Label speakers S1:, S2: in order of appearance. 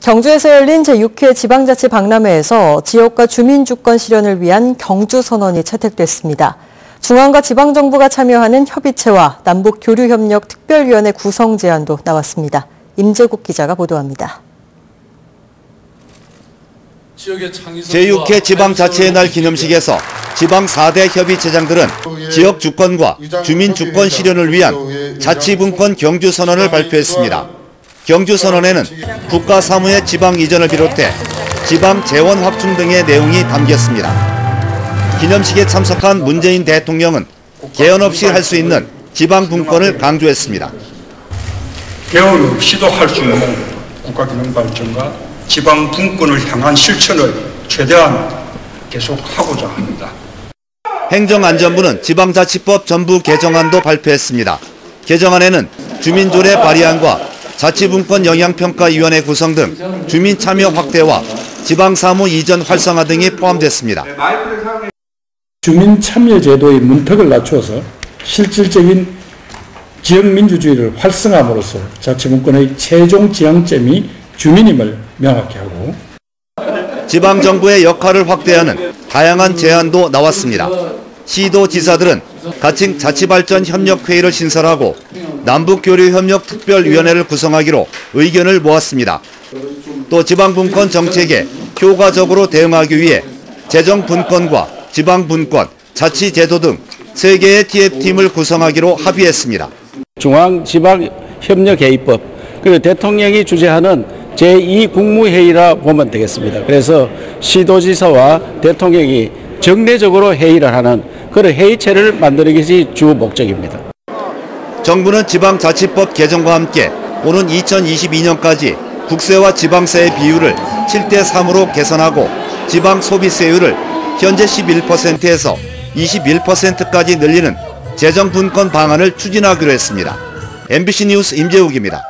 S1: 경주에서 열린 제6회 지방자치 박람회에서 지역과 주민 주권 실현을 위한 경주 선언이 채택됐습니다. 중앙과 지방정부가 참여하는 협의체와 남북교류협력 특별위원회 구성 제안도 나왔습니다. 임재국 기자가 보도합니다.
S2: 제6회 지방자치의 날 기념식에서 지방 4대 협의체장들은 지역 주권과 주민 주권 실현을 위한 자치분권 경주 선언을 발표했습니다. 경주선언에는 국가 사무의 지방 이전을 비롯해 지방 재원 확충 등의 내용이 담겼습니다. 기념식에 참석한 문재인 대통령은 개헌 없이 할 수 있는 지방 분권을 강조했습니다.
S3: 개헌 없이도 할 수 있는 국가기능 발전과 지방 분권을 향한 실천을 최대한 계속하고자 합니다.
S2: 행정안전부는 지방자치법 전부 개정안도 발표했습니다. 개정안에는 주민조례 발의안과 자치분권 영향평가위원회 구성 등 주민 참여 확대와 지방사무 이전 활성화 등이 포함됐습니다.
S4: 주민 참여 제도의 문턱을 낮추어서 실질적인 지역 민주주의를 활성화함으로써 자치분권의 최종 지향점이 주민임을 명확히 하고
S2: 지방정부의 역할을 확대하는 다양한 제안도 나왔습니다. 시도 지사들은 가칭 자치발전 협력회의를 신설하고 남북교류협력특별위원회를 구성하기로 의견을 모았습니다. 또 지방분권 정책에 효과적으로 대응하기 위해 재정분권과 지방분권, 자치제도 등 3개의 TF팀을 구성하기로 합의했습니다.
S5: 중앙지방협력회의법 그리고 대통령이 주재하는 제2국무회의라 보면 되겠습니다. 그래서 시도지사와 대통령이 정례적으로 회의를 하는 그런 회의체를 만드는 것이 주 목적입니다.
S2: 정부는 지방자치법 개정과 함께 오는 2022년까지 국세와 지방세의 비율을 7대 3으로 개선하고 지방 소비세율을 현재 11%에서 21%까지 늘리는 재정 분권 방안을 추진하기로 했습니다. MBC 뉴스 임재욱입니다.